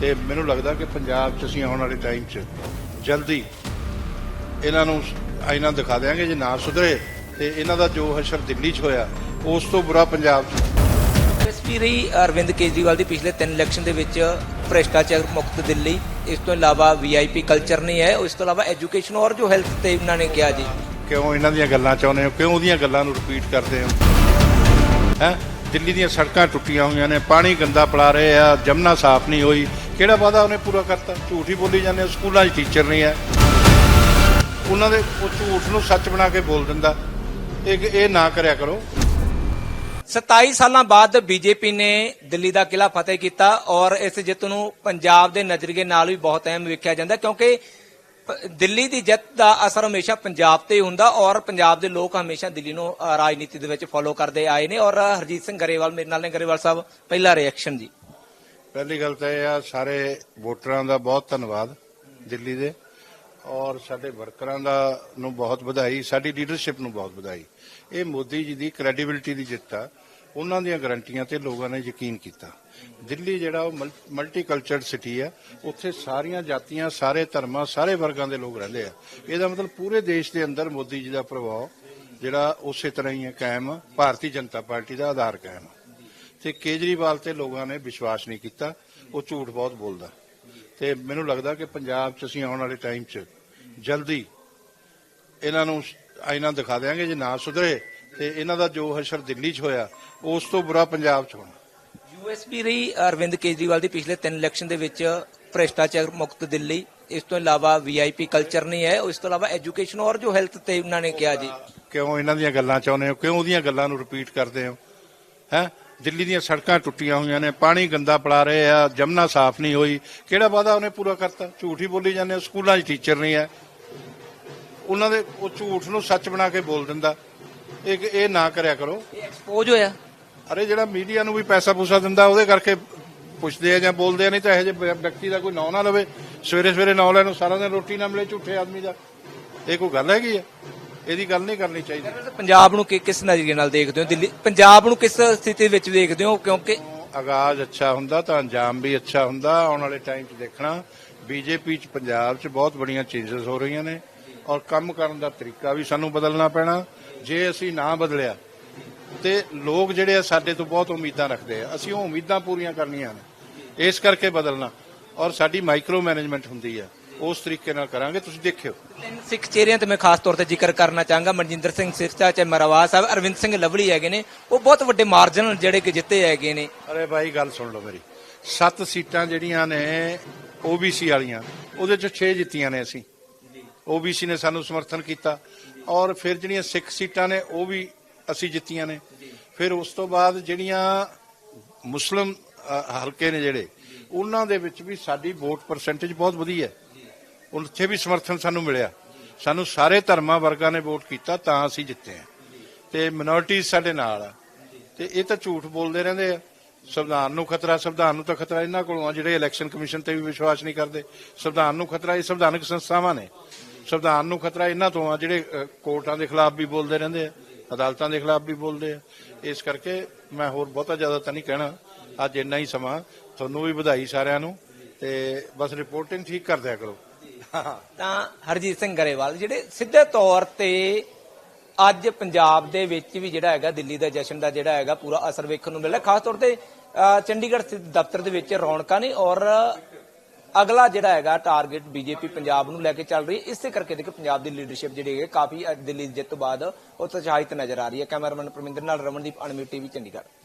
ਤੇ ਮੈਨੂੰ ਲੱਗਦਾ ਕਿ ਪੰਜਾਬ 'ਚ ਅਸੀਂ ਆਉਣ ਵਾਲੇ ਟਾਈਮ 'ਚ ਜਲਦੀ ਇਹਨਾਂ ਨੂੰ ਆਇਨਾ ਦਿਖਾ ਦਿਆਂਗੇ ਜੇ ਨਾ ਸੁਧਰੇ ਤੇ ਇਹਨਾਂ ਦਾ ਜੋ ਹਸ਼ਰ ਦਿੱਲੀ 'ਚ ਹੋਇਆ ਉਸ ਤੋਂ ਬੁਰਾ ਪੰਜਾਬ 'ਚ। ਐਸਪੀ ਰਹੀ ਅਰਵਿੰਦ ਕੇਜਰੀਵਾਲ ਦੀ ਪਿਛਲੇ ਤਿੰਨ ਇਲੈਕਸ਼ਨ ਦੇ ਵਿੱਚ ਭ੍ਰਿਸ਼ਟਾਚਾਰ ਮੁਕਤ ਦਿੱਲੀ ਇਸ ਤੋਂ ਇਲਾਵਾ ਵੀਆਈਪੀ ਕਲਚਰ ਨਹੀਂ ਹੈ ਇਸ ਤੋਂ ਇਲਾਵਾ ਐਜੂਕੇਸ਼ਨ ਔਰ ਜੋ ਹੈਲਥ ਤੇ ਉਹਨਾਂ ਨੇ ਕਿਹਾ ਜੀ। ਕਿਉਂ ਇਹਨਾਂ ਦੀਆਂ ਗੱਲਾਂ ਚਾਹੁੰਦੇ ਹੋ? ਕਿਉਂ ਉਹਦੀਆਂ ਗੱਲਾਂ ਨੂੰ ਰਿਪੀਟ ਕਰਦੇ ਹੋ? ਹੈ? ਦਿੱਲੀ ਦੀਆਂ ਸੜਕਾਂ ਟੁੱਟੀਆਂ ਹੋਈਆਂ ਨੇ ਪਾਣੀ ਗੰਦਾ ਪਲਾ ਰਹੇ ਆ ਜਮਨਾ ਸਾਫ਼ ਨਹੀਂ ਹੋਈ ਕਿਹੜਾ ਵਾਅਦਾ ਉਹਨੇ ਪੂਰਾ ਕਰਤਾ? ਝੂਠ ਹੀ ਬੋਲੀ ਜਾਂਦੇ ਆ, ਸਕੂਲਾਂ 'ਚ ਟੀਚਰ ਨਹੀਂ ਹੈ। ਉਹਨਾਂ ਦੇ ਉਹ ਝੂਠ ਨੂੰ ਸੱਚ ਬਣਾ ਕੇ ਬੋਲ ਦਿੰਦਾ। ਇਹ ਇਹ ਨਾ ਕਰਿਆ ਕਰੋ। 27 ਸਾਲਾਂ ਬਾਅਦ ਬੀਜੇਪੀ ਨੇ ਦਿੱਲੀ ਦਾ ਕਿਲਾ ਫਤਿਹ ਕੀਤਾ ਔਰ ਇਸ ਜਿੱਤ ਨੂੰ ਪੰਜਾਬ ਦੇ ਨਜ਼ਰੀਏ ਨਾਲ ਵੀ ਬਹੁਤ ਅਹਿਮ ਵੇਖਿਆ ਜਾਂਦਾ ਕਿਉਂਕਿ ਪ- ਦਿੱਲੀ ਦੀ ਜਿੱਤ ਦਾ ਅਸਰ ਹਮੇਸ਼ਾ ਪੰਜਾਬ ਤੇ ਹੀ ਹੁੰਦਾ ਔਰ ਪੰਜਾਬ ਦੇ ਲੋਕ ਹਮੇਸ਼ਾ ਦਿੱਲੀ ਨੂੰ ਅ, ਰਾਜਨੀਤੀ ਦੇ ਵਿੱਚ ਫੋਲੋ ਕਰਦੇ ਆਏ ਨੇ ਔਰ ਹਰਜੀਤ ਸਿੰਘ ਗਰੇਵਾਲ ਮੇਰੇ ਨਾਲ ਨੇ। ਗਰੇਵਾਲ ਸਾਹਿਬ ਪਹਿਲਾ ਰਿਐਕਸ਼ਨ ਜੀ। ਪਹਿਲੀ ਗੱਲ ਤਾਂ ਇਹ ਆ, ਸਾਰੇ ਵੋਟਰਾਂ ਦਾ ਬਹੁਤ ਧੰਨਵਾਦ ਦਿੱਲੀ ਦੇ ਔਰ ਸਾਡੇ ਵਰਕਰਾਂ ਦਾ ਨੂੰ ਬਹੁਤ ਵਧਾਈ, ਸਾਡੀ ਲੀਡਰਸ਼ਿਪ ਨੂੰ ਬਹੁਤ ਵਧਾਈ। ਇਹ ਮੋਦੀ ਜੀ ਦੀ ਕ੍ਰੈਡੀਬਿਲਟੀ ਦੀ ਜਿੱਤ ਆ। ਉਹਨਾਂ ਦੀਆਂ ਗਰੰਟੀਆਂ ਤੇ ਲੋਕਾਂ ਨੇ ਯਕੀਨ ਕੀਤਾ। ਦਿੱਲੀ ਜਿਹੜਾ ਉਹ ਮਲਟੀ ਕਲਚਰਡ ਸਿਟੀ ਆ, ਉੱਥੇ ਸਾਰੀਆਂ ਜਾਤੀਆਂ, ਸਾਰੇ ਧਰਮਾਂ, ਸਾਰੇ ਵਰਗਾਂ ਦੇ ਲੋਕ ਰਹਿੰਦੇ ਆ। ਇਹਦਾ ਮਤਲਬ ਪੂਰੇ ਦੇਸ਼ ਦੇ ਅੰਦਰ ਮੋਦੀ ਜੀ ਦਾ ਪ੍ਰਭਾਵ ਜਿਹੜਾ ਉਸੇ ਤਰ੍ਹਾਂ ਹੀ ਹੈ, ਕਾਇਮ ਭਾਰਤੀ ਜਨਤਾ ਪਾਰਟੀ ਦਾ ਆਧਾਰ ਕਾਇਮ ਆ। ਤੇ ਕੇਜਰੀਵਾਲ ਤੇ ਲੋਕਾਂ ਨੇ ਵਿਸ਼ਵਾਸ ਨਹੀਂ ਕੀਤਾ ਉਹ ਝੂਠ ਬਹੁਤ ਬੋਲਦਾ। ਤੇ ਮੈਨੂੰ ਲੱਗਦਾ ਕਿ ਪੰਜਾਬ 'ਚ ਅਸੀਂ ਆਉਣ ਵਾਲੇ ਟਾਈਮ 'ਚ ਜਲਦੀ ਇਹਨਾਂ ਨੂੰ ਆਇਨਾ ਦਿਖਾ ਦਿਆਂਗੇ ਜੇ ਨਾ ਸੁਧਰੇ ਤੇ ਇਹਨਾਂ ਦਾ ਜੋ ਹਸ਼ਰ ਦਿੱਲੀ 'ਚ ਹੋਇਆ ਉਸ ਤੋਂ ਬੁਰਾ ਪੰਜਾਬ 'ਚ ਹੋਣਾ। ਯੂਐਸਪੀ ਰਹੀ ਅਰਵਿੰਦ ਕੇਜਰੀਵਾਲ ਦੀ ਪਿਛਲੇ ਤਿੰਨ ਇਲੈਕਸ਼ਨ ਦੇ ਵਿੱਚ ਭ੍ਰਿਸ਼ਟਾਚਾਰ ਮੁਕਤ ਦਿੱਲੀ ਇਸ ਤੋਂ ਇਲਾਵਾ ਵੀਆਈਪੀ ਕਲਚਰ ਨਹੀਂ ਹੈ ਇਸ ਤੋਂ ਇਲਾਵਾ ਐਜੂਕੇਸ਼ਨ ਔਰ ਜੋ ਹੈਲਥ ਤੇ ਉਹਨਾਂ ਨੇ ਕਿਹਾ ਜੀ। ਕਿਉਂ ਇਹਨਾਂ ਦੀਆਂ ਗੱਲਾਂ ਚਾਹੁੰਦੇ ਹੋ? ਕਿਉਂ ਉਹਦੀਆਂ ਗੱਲਾਂ ਨੂੰ ਰਿਪੀਟ ਕਰਦੇ ਹੋ? ਹੈ? ਦਿੱਲੀ ਦੀਆਂ ਸੜਕਾਂ ਟੁੱਟੀਆਂ ਹੋਈਆਂ ਨੇ ਪਾਣੀ ਗੰਦਾ ਪਲਾ ਰਹੇ ਆ ਜਮਨਾ ਸਾਫ਼ ਨਹੀਂ ਹੋਈ। ਕਿਹੜਾ ਵਾਅਦਾ ਉਹਨੇ ਪੂਰਾ ਕਰਤਾ? ਝੂਠ ਹੀ ਬੋਲੀ ਜਾਂਦੇ ਸਕੂਲਾਂ 'ਚ ਟੀਚਰ ਨਹੀਂ ਹੈ। ਉਹਨਾਂ ਦੇ ਉਹ ਝੂਠ ਨੂੰ ਸੱਚ ਬਣਾ ਕੇ ਬੋਲ ਦਿੰਦਾ। ਇਹ ਇਹ ਨਾ ਕਰਿਆ ਕਰੋ। ਐਕਸਪੋਜ਼ ਹੋਇਆ। ਅਰੇ ਜਿਹੜਾ ਮੀਡੀਆ ਨੂੰ ਵੀ ਪੈਸਾ ਪੂਸਾ ਦਿੰਦਾ ਉਹਦੇ ਕਰਕੇ ਪੁੱਛਦੇ ਆ ਜਾਂ ਬੋਲਦੇ ਆ ਨਹੀਂ ਤਾਂ ਇਹੋ ਜਿਹੇ ਵਿਅਕਤੀ ਦਾ ਕੋਈ ਨਾਂ ਨਾ ਲਵੇ। ਸਵੇਰੇ ਸਵੇਰੇ ਨਾਂ ਲੈਣ ਨੂੰ ਸਾਰਾ ਦਿਨ ਰੋਟੀ ਨਾ ਮਿਲੇ ਝੂਠੇ ਆਦਮੀ ਦਾ। ਇਹ ਕੋਈ ਗੱਲ ਹੈਗੀ ਆ? ਇਹਦੀ ਗੱਲ ਨਹੀਂ ਕਰਨੀ ਚਾਹੀਦੀ। ਪੰਜਾਬ ਨੂੰ ਕਿ- ਕਿਸ ਨਜ਼ਰੀਏ ਨਾਲ ਦੇਖਦੇ ਹੋ? ਦਿੱਲੀ ਪੰਜਾਬ ਨੂੰ ਕਿਸ ਸਥਿਤੀ ਵਿੱਚ ਦੇਖਦੇ ਹੋ? ਕਿਉਂਕਿ ਆਗਾਜ਼ ਅੱਛਾ ਹੁੰਦਾ ਤਾਂ ਅੰਜਾਮ ਵੀ ਅੱਛਾ ਹੁੰਦਾ। ਆਉਣ ਵਾਲੇ ਟਾਈਮ 'ਚ ਦੇਖਣਾ। ਬੀਜੇਪੀ 'ਚ ਪੰਜਾਬ 'ਚ ਬਹੁਤ ਬੜੀਆਂ ਚੇਂਜਸ ਹੋ ਰਹੀਆਂ ਨੇ ਔਰ ਕੰਮ ਕਰਨ ਦਾ ਤਰੀਕਾ ਵੀ ਸਾਨੂੰ ਬਦਲਣਾ ਪੈਣਾ। ਜੇ ਅਸੀਂ ਨਾ ਬਦਲਿਆ ਤੇ ਲੋਕ ਜਿਹੜੇ ਆ ਸਾਡੇ ਤੋਂ ਬਹੁਤ ਉਮੀਦਾਂ ਰੱਖਦੇ ਆ। ਅਸੀਂ ਉਹ ਉਮੀਦਾਂ ਪੂਰੀਆਂ ਕਰਨੀਆਂ ਨੇ। ਇਸ ਕਰਕੇ ਬਦਲਣਾ। ਔਰ ਸਾਡੀ ਮਾਈਕਰੋ ਮੈਨੇਜਮੈਂਟ ਹੁੰਦੀ ਆ। ਉਸ ਤਰੀਕੇ ਨਾਲ ਕਰਾਂਗੇ ਤੁਸੀਂ ਦੇਖਿਓ। ਤਿੰਨ ਸਿੱਖ ਚਿਹਰਿਆਂ ਤੇ ਮੈਂ ਖਾਸ ਤੌਰ ਤੇ ਜ਼ਿਕਰ ਕਰਨਾ ਚਾਹਾਂਗਾ ਮਨਜਿੰਦਰ ਸਿੰਘ ਸਿਰਸਾ ਚਾਹੇ ਮਰਵਾ ਸਾਹਿਬ ਅਰਵਿੰਦ ਸਿੰਘ ਲਵਲੀ ਹੈਗੇ ਨੇ ਉਹ ਬਹੁਤ ਵੱਡੇ ਮਾਰਜਨ ਜਿਹੜੇ ਕਿ ਜਿੱਤੇ ਹੈਗੇ ਨੇ। ਅਰੇ ਭਾਈ ਗੱਲ ਸੁਣ ਲਓ ਮੇਰੀ। ਸੱਤ ਸੀਟਾਂ ਜਿਹੜੀਆਂ ਨੇ OBC ਵਾਲੀਆਂ ਉਹਦੇ ਚ 6 ਜਿੱਤੀਆਂ ਨੇ ਅਸੀਂ। OBC ਨੇ ਸਾਨੂੰ ਸਮਰਥਨ ਕੀਤਾ। ਔਰ ਫਿਰ ਜਿਹੜੀਆਂ ਸਿੱਖ ਸੀਟਾਂ ਨੇ ਉਹ ਵੀ ਅਸੀਂ ਜਿੱਤੀਆਂ ਨੇ। ਫਿਰ ਉਸ ਤੋਂ ਬਾਅਦ ਜਿਹੜੀਆਂ ਮੁਸਲਮ ਹਲਕੇ ਨੇ ਜਿਹੜੇ ਉਹਨਾਂ ਦੇ ਵਿੱਚ ਵੀ ਸਾਡੀ ਵੋਟ ਪਰਸੈਂਟੇਜ ਬਹੁਤ ਵਧੀਆ ਹੈ। ਉੱਥੇ ਵੀ ਸਮਰਥਨ ਸਾਨੂੰ ਮਿਲਿਆ। ਸਾਨੂੰ ਸਾਰੇ ਧਰਮਾਂ ਵਰਗਾਂ ਨੇ ਵੋਟ ਕੀਤਾ, ਤਾਂ ਅਸੀਂ ਜਿੱਤੇ ਆ ਤੇ ਮਿਨੋਰਟੀਜ਼ ਸਾਡੇ ਨਾਲ ਆ। ਤੇ ਇਹ ਤਾਂ ਝੂਠ ਬੋਲਦੇ ਰਹਿੰਦੇ ਆ। ਸੰਵਿਧਾਨ ਨੂੰ ਖਤਰਾ, ਸੰਵਿਧਾਨ ਨੂੰ ਤਾਂ ਖਤਰਾ ਇਹਨਾਂ ਕੋਲੋਂ ਆ, ਜਿਹੜੇ ਇਲੈਕਸ਼ਨ ਕਮਿਸ਼ਨ ਤੇ ਵੀ ਵਿਸ਼ਵਾਸ ਨਹੀਂ ਕਰਦੇ। ਸੰਵਿਧਾਨ ਨੂੰ ਖਤਰਾ, ਇਹ ਸੰਵਿਧਾਨਕ ਸੰਸਥਾਵਾਂ ਨੇ। ਸੰਵਿਧਾਨ ਨੂੰ ਖਤਰਾ ਇਹਨਾਂ ਤੋਂ ਆ, ਜਿਹੜੇ ਕੋਰਟਾਂ ਦੇ ਖਿਲਾਫ ਵੀ ਬੋਲਦੇ ਰਹਿੰਦੇ ਆ, ਅਦਾਲਤਾਂ ਦੇ ਖਿਲਾਫ ਵੀ ਬੋਲਦੇ ਆ। ਇਸ ਕਰਕੇ ਮੈਂ ਹੋਰ ਬਹੁਤਾ ਜ਼ਿਆਦਾ ਤਾਂ ਨਹੀਂ ਕਹਿਣਾ। ਅੱਜ ਇੰਨਾ ਹੀ ਸਮਾਂ। ਤੁਹਾਨੂੰ ਵੀ ਵਧਾਈ ਸਾਰਿਆਂ ਨੂੰ। ਤੇ ਬਸ ਰਿਪੋਰਟਿੰਗ ਠੀਕ ਕਰ ਦਿਆ ਕਰੋ। ਤਾਂ ਹਰਜੀਤ ਸਿੰਘ ਗਰੇਵਾਲ, ਜਿਹੜੇ ਸਿੱਧੇ ਤੌਰ ਤੇ ਅੱਜ ਪੰਜਾਬ ਦੇ ਵਿੱਚ ਵੀ ਜਿਹੜਾ ਹੈਗਾ, ਦਿੱਲੀ ਦਾ ਜਸ਼ਨ ਦਾ ਜਿਹੜਾ ਹੈਗਾ, ਪੂਰਾ ਅਸਰ ਵੇਖਣ ਨੂੰ ਮਿਲ ਖਾਸ ਤੌਰ ਤੇ ਚੰਡੀਗੜ੍ਹ ਸਥਿਤ ਦਫ਼ਤਰ ਦੇ ਵਿੱਚ ਰੌਣਕਾਂ ਨੇ ਔਰ ਅਗਲਾ ਜਿਹੜਾ ਹੈਗਾ ਟਾਰਗੇਟ ਬੀਜੇਪੀ ਪੰਜਾਬ ਨੂੰ ਲੈ ਕੇ ਚੱਲ ਰਹੀ ਹੈ। ਇਸੇ ਕਰਕੇ ਦੇਖੋ, ਪੰਜਾਬ ਦੀ ਲੀਡਰਸ਼ਿਪ ਜਿਹੜੀ ਹੈ ਕਾਫੀ ਦਿੱਲੀ ਦੀ ਜਿੱਤ ਤੋਂ ਬਾਅਦ ਉਤਸ਼ਾਹਿਤ ਨਜ਼ਰ ਆ ਰਹੀ ਹੈ। ਕੈਮਰਾਮੈਨ ਪਰਮਿੰਦਰ ਨਾਲ ਰਮਨਦੀਪ ਅਨਮੀ ਟੀਵੀ ਚੰਡੀਗੜ੍ਹ।